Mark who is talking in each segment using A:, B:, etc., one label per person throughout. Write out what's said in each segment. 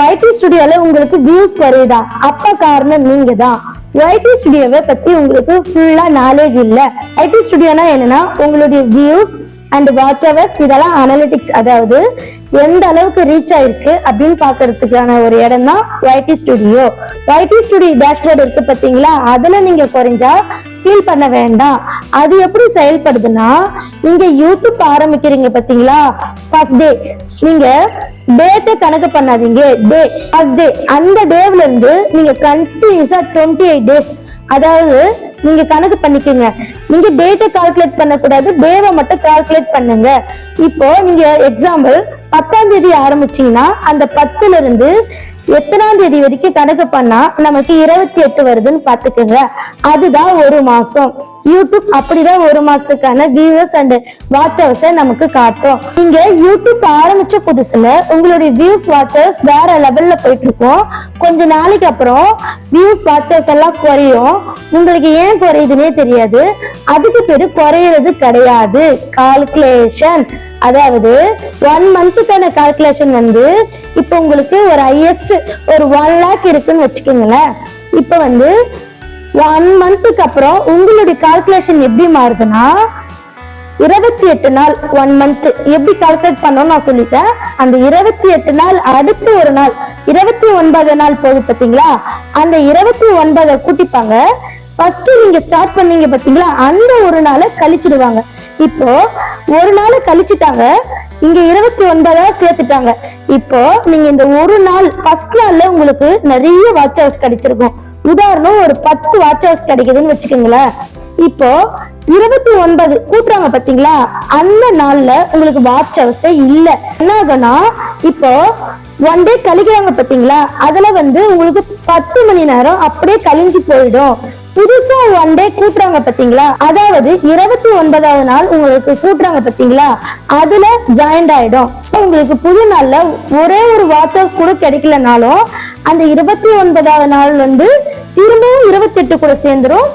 A: YT ஸ்டுடியோல உங்களுக்கு views குறையுதா? அப்ப காரணம் நீங்க தான் ஒய்டி ஸ்டுடியோவை பத்தி உங்களுக்கு ஃபுல்லா நாலேஜ் இல்ல. ஐடி ஸ்டுடியோனா என்னன்னா உங்களுடைய வியூஸ் அண்ட் வாட்ச் ஹவர்ஸ் இதெல்லாம் அனலிட்டிக்ஸ் அதாவது எந்த அளவுக்கு ரீச் ஆயிருக்கு அப்படின்னு பாக்குறதுக்கான ஒரு இடம் தான் YT studio YT studio dashboard இருக்கு பாத்தீங்களா அதுல நீங்க குறைஞ்சா ஃபீல் பண்ண வேண்டாம். அது எப்படி செயல்படுதுன்னா நீங்க யூடியூப் ஆரம்பிக்கிறீங்க பாத்தீங்களா? ஃபர்ஸ்ட் டே நீங்க டேட்டை கணக்கு பண்ணாதீங்க. டே ஃபர்ஸ்ட் டே அந்த டேவ்ல இருந்து நீங்க கண்டினியூஸா டுவெண்ட்டி எயிட் டேஸ் அதாவது நீங்க கணக்கு பண்ணிக்கோங்க. நீங்க டேட்டை கால்குலேட் பண்ணக்கூடாது டேவை மட்டும் கால்குலேட் பண்ணுங்க. இப்போ நீங்க எக்ஸாம்பிள் பத்தாம் தேதி ஆரம்பிச்சீங்கன்னா அந்த பத்துல இருந்து எத்தனாம் தேதி வரைக்கும் கணக்கு பண்ணா நமக்கு இருபத்தி எட்டு வருதுன்னு பாத்துக்கோங்க அதுதான் ஒரு மாசம். யூடியூப் அப்படிதான் ஒரு மாசத்துக்கான வியூவர்ஸ் அண்ட் வாட்ச் ஹவர்ஸை நமக்கு காட்டும் நீங்க யூடியூப் ஆரம்பிச்ச புதுசுல உங்களுடைய வியூஸ் வாட்சர்ஸ் வேற லெவல்ல போயிட்டு இருக்கும். கொஞ்ச நாளைக்கு அப்புறம் வியூஸ் வாட்சர்ஸ் எல்லாம் குறையும். உங்களுக்கு ஏன் குறையுதுன்னே தெரியாது. அதுக்கு பேரு குறையிறது கிடையாது. கால்குலேஷன் அதாவது ஒன் மந்த்துக்கான கால்குலேஷன் வந்து இப்போ உங்களுக்கு ஒரு ஹையஸ்ட் ஒரு ஒன் லேக் இருக்குன்னு வச்சுக்கோங்களேன். இப்போ வந்து ஒன் மந்த்துக்கு அப்புறம் உங்களுடைய கால்குலேஷன் எப்படி மாறுதுன்னா இருபத்தி எட்டு நாள் ஒன் மந்த் எப்படி கால்குலேட் பண்ணோம் நான் சொல்லிட்டேன். அந்த இருபத்தி எட்டு நாள் அடுத்து ஒரு நாள் இருபத்தி ஒன்பது நாள் போகுது பார்த்தீங்களா அந்த இருபத்தி ஒன்பதை கூட்டிப்பாங்க. ஃபர்ஸ்ட் நீங்க ஸ்டார்ட் பண்ணீங்க பாத்தீங்களா? அந்த ஒரு நாளை கழிச்சிடுவாங்க. இப்போ ஒரு நாளை கழிச்சிட்டாங்க. இங்க இருபத்தி ஒன்பதா சேர்த்துட்டாங்க. இப்போ நீங்க இந்த ஒரு நாள் ஃபர்ஸ்ட் நாள்ல உங்களுக்கு நிறைய வாட்ச் ஹவர்ஸ் கிடைச்சிருக்கும். உதாரணம் ஒரு பத்து வாட்ச் ஹவர்ஸ் கிடைக்குதுன்னு வச்சுக்கோங்களேன். இப்போ இருபத்தி ஒன்பது கூட்டுறாங்க பாத்தீங்களா? அந்த நாள்ல உங்களுக்கு வாட்ச் ஹவர்ஸே இல்ல. என்ன ஆகும்னா இப்போ ஒன் டே கழிக்கிறாங்க பாத்தீங்களா? அதுல வந்து உங்களுக்கு பத்து மணி நேரம் அப்படியே கழிஞ்சு போயிடும். புதுசா ஒன் டே கூட்டுறாங்க பாத்தீங்களா? அதாவது இருபத்தி ஒன்பதாவது நாள் உங்களுக்கு கூட்டுறாங்க பாத்தீங்களா? அதுல ஜாயிண்ட் ஆயிடும். ஸோ உங்களுக்கு புது நாள்ல ஒரே ஒரு வாட்ச் ஹவர்ஸ் கூட கிடைக்கலனாலும் அந்த இருபத்தி ஒன்பதாவது நாள் வந்து திரும்பவும் இருபத்தி எட்டு கூட சேர்ந்துரும்.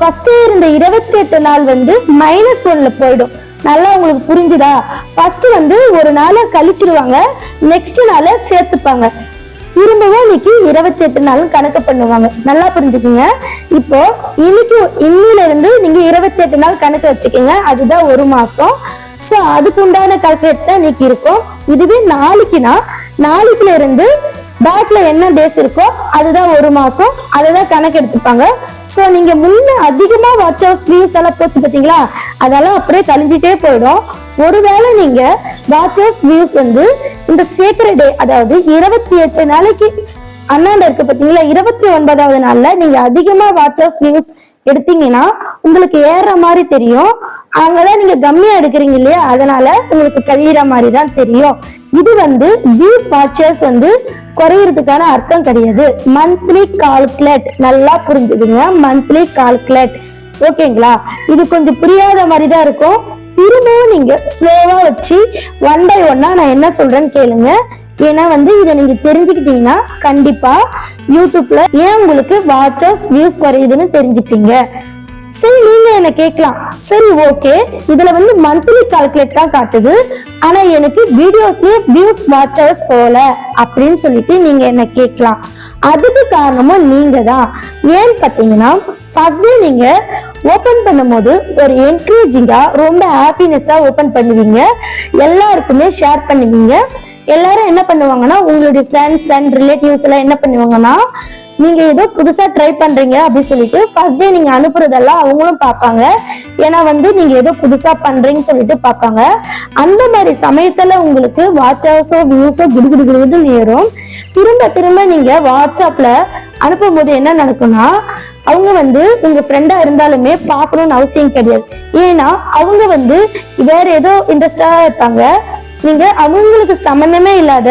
A: ஃபர்ஸ்ட் இருந்த இருபத்தி எட்டு நாள் வந்து மைனஸ் ஒன்ல போயிடும். நல்லா உங்களுக்கு புரிஞ்சுதா? ஃபர்ஸ்ட் வந்து ஒரு நாளை கழிச்சிடுவாங்க நெக்ஸ்ட் நாளை சேர்த்துப்பாங்க. திரும்பவும் இன்னைக்கு இருபத்தி எட்டு நாளும் கணக்கு பண்ணுவாங்க. நல்லா புரிஞ்சுக்குங்க. இப்போ இன்னைக்கு இன்னில இருந்து நீங்க இருபத்தி எட்டு நாள் கணக்கு வச்சுக்கோங்க. அதுதான் ஒரு மாசம். ஸோ அதுக்கு உண்டான கால்குலேட் தான் இன்னைக்கு இருக்கும். இதுவே நாளைக்குனா நாளைக்குல இருந்து பேக்ல என்ன டேஸ் இருக்கோ அதுதான் ஒரு மாசம். அதுதான் கணக்கு எடுத்துப்பாங்க. ஸோ நீங்க முன்ன அதிகமா வாட்ச் ஹவுஸ் வியூஸ் எல்லாம் போச்சு பார்த்தீங்களா அதெல்லாம் அப்படியே கழிஞ்சிட்டே போயிடும். ஒருவேளை நீங்க வாட்ச் ஹவுஸ் வியூஸ் வந்து இந்த சேக்கர டே அதாவது இருபத்தி எட்டு நாளைக்கு அண்ணாண்ட இருக்கு பார்த்தீங்களா இருபத்தி ஒன்பதாவது நாள்ல நீங்க அதிகமா வாட்ச் ஹவுஸ் வியூஸ் எடுத்தீங்கன்னா உங்களுக்கு ஏறுற மாதிரி தெரியும். அங்கதான் நீங்க கம்மியா எடுக்கிறீங்க இல்லையா? அதனால உங்களுக்கு கழியிற மாதிரி தான் தெரியும். இது வந்து வியூஸ் வாட்சர்ஸ் வந்து குறையறதுக்கான அர்த்தம் கிடையாது. மந்த்லி கால்குலேட் நல்லா புரிஞ்சுதுங்க மந்த்லி கால்குலேட் ஓகேங்களா? இது கொஞ்சம் புரியாத மாதிரி தான் இருக்கும். திரும்பவும் நீங்க ஸ்லோவா வச்சு ஒன் பை ஒன்னா நான் என்ன சொல்றேன்னு கேளுங்க. ஏன்னா வந்து இதை நீங்க தெரிஞ்சுக்கிட்டீங்கன்னா கண்டிப்பா யூடியூப்ல ஏன் உங்களுக்கு வாட்சர்ஸ் வியூஸ் குறையுதுன்னு தெரிஞ்சுப்பீங்க. சரி நீங்க என்ன கேட்கலாம்? சரி ஓகே இதுல வந்து மந்த்லி கால்குலேட் தான் காட்டுது. ஆனா எனக்கு வீடியோஸ்லயே வியூஸ் வாட்சர்ஸ் போல அப்படின்னு சொல்லிட்டு நீங்க என்ன கேட்கலாம்? அதுக்கு காரணமும் நீங்க தான். ஏன்னு பாத்தீங்கன்னா ஃபர்ஸ்ட் டே நீங்க ஓபன் பண்ணும்போது ஒரு என்கரேஜிங்கா ரொம்ப ஹாப்பினஸா ஓபன் பண்ணுவீங்க. எல்லாருக்குமே ஷேர் பண்ணுவீங்க. எல்லாரும் என்ன பண்ணுவாங்கன்னா உங்களுடைய ஃப்ரெண்ட்ஸ் அண்ட் ரிலேட்டிவ்ஸ் எல்லாம் என்ன பண்ணுவாங்கன்னா நீங்க ஏதோ புதுசா ட்ரை பண்றீங்க அப்படின்னு சொல்லிட்டு ஃபர்ஸ்ட் டே நீங்க அனுப்புறதெல்லாம் அவங்களும் பார்ப்பாங்க. ஏன்னா வந்து நீங்க ஏதோ புதுசா பண்றீங்கன்னு சொல்லிட்டு பார்ப்பாங்க. அந்த மாதிரி சமயத்துல உங்களுக்கு வாட்ச் வியூஸோ கிடுகிடு நேரும் ஏறும். திரும்ப திரும்ப நீங்க வாட்ஸ்அப்ல அனுப்பும்போது என்ன நடக்கும்னா அவங்க வந்து உங்க ஃப்ரெண்டா இருந்தாலுமே பார்க்கணும்னு அவசியம் கிடையாது. ஏன்னா அவங்க வந்து வேற ஏதோ இன்ட்ரெஸ்டா இருப்பாங்க. நீங்க அவங்களுக்கு சம்மந்தமே இல்லாத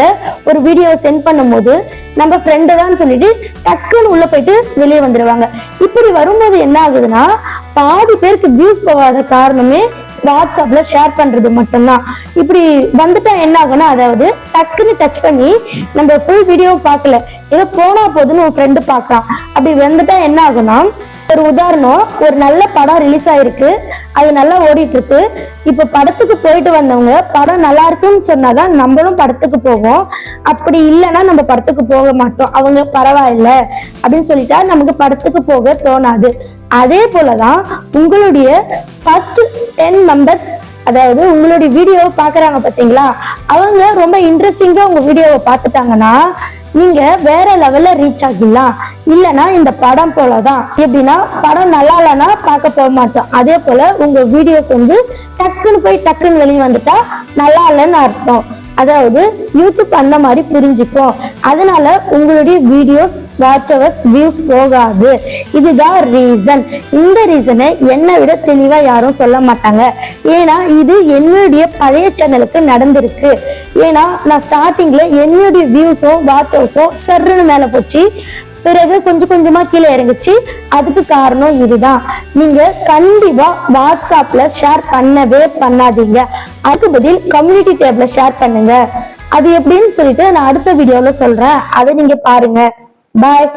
A: ஒரு வீடியோ சென்ட் பண்ணும்போது நம்ம ஃப்ரெண்டு தான் சொல்லிட்டு டக்குன்னு உள்ள போயிட்டு வெளியே வந்துடுவாங்க இப்படி வரும்போது என்ன ஆகுதுன்னா பாதி பேருக்கு வியூஸ் போகாத காரணமே வாட்ஸ்அப்ல ஷேர் பண்றது மட்டும்தான். இப்படி வந்துட்டா என்ன ஆகும்னா அதாவது டக்குன்னு டச் பண்ணி நம்ம ஃபுல் வீடியோ பார்க்கல. ஏதோ போனா போதுன்னு ஒரு ஃப்ரெண்டு பார்க்கலாம். அப்படி வந்துட்டா என்ன ஆகும்னா ஒரு உதாரணம் ஒரு நல்ல படம் ரிலீஸ் ஆயிருக்கு. அது நல்லா ஓடிட்டு இருக்கு இப்ப படத்துக்கு போயிட்டு வந்தவங்க படம் நல்லா இருக்குன்னு சொன்னாதான் நம்மளும் படத்துக்கு போவோம். அப்படி இல்லைன்னா நம்ம படத்துக்கு போக மாட்டோம். அவங்க பரவாயில்ல அப்படின்னு சொல்லிட்டா நமக்கு படத்துக்கு போக தோணாது. அதே போலதான் உங்களுடைய ஃபர்ஸ்ட் டென் மெம்பர்ஸ் அதாவது உங்களுடைய வீடியோவை பார்க்குறாங்க பாத்தீங்களா? அவங்க ரொம்ப இன்ட்ரெஸ்டிங்கா உங்க வீடியோவை பார்த்துட்டாங்கன்னா நீங்க வேற லெவல்ல ரீச் ஆகிடலாம் இல்லைன்னா இந்த படம் போலதான். எப்படின்னா படம் நல்லா இல்லைன்னா பார்க்க போக மாட்டோம். அதே போல உங்க வீடியோஸ் வந்து டக்குன்னு போய் டக்குன்னு வெளியே வந்துட்டா நல்லா இல்லைன்னு அர்த்தம். அதாவது யூடியூப் அந்த மாதிரி புரிஞ்சுக்கும் அதனால உங்களுடைய வீடியோஸ் வாட்ச் ஹவர்ஸ் வியூஸ் போகாது. இதுதான் ரீசன் இந்த ரீசனை என்னை விட தெளிவாக யாரும் சொல்ல மாட்டாங்க. ஏன்னா இது என்னுடைய பழைய சேனலுக்கு நடந்திருக்கு. ஏன்னா நான் ஸ்டார்டிங்கில் என்னுடைய வியூஸும் வாட்ச் ஹவர்ஸும் சர்ருன்னு மேலே போச்சு. பிறகு கொஞ்சம் கொஞ்சமா கீழே இறங்குச்சு. அதுக்கு காரணம் இதுதான். நீங்க கண்டிப்பா வாட்ஸ்அப்ல ஷேர் பண்ணவே பண்ணாதீங்க. அதுக்கு பதில் கம்யூனிட்டி டேப்ல ஷேர் பண்ணுங்க. அது எப்படின்னு சொல்லிட்டு நான் அடுத்த வீடியோல சொல்றேன். அதை நீங்க பாருங்க. பாய்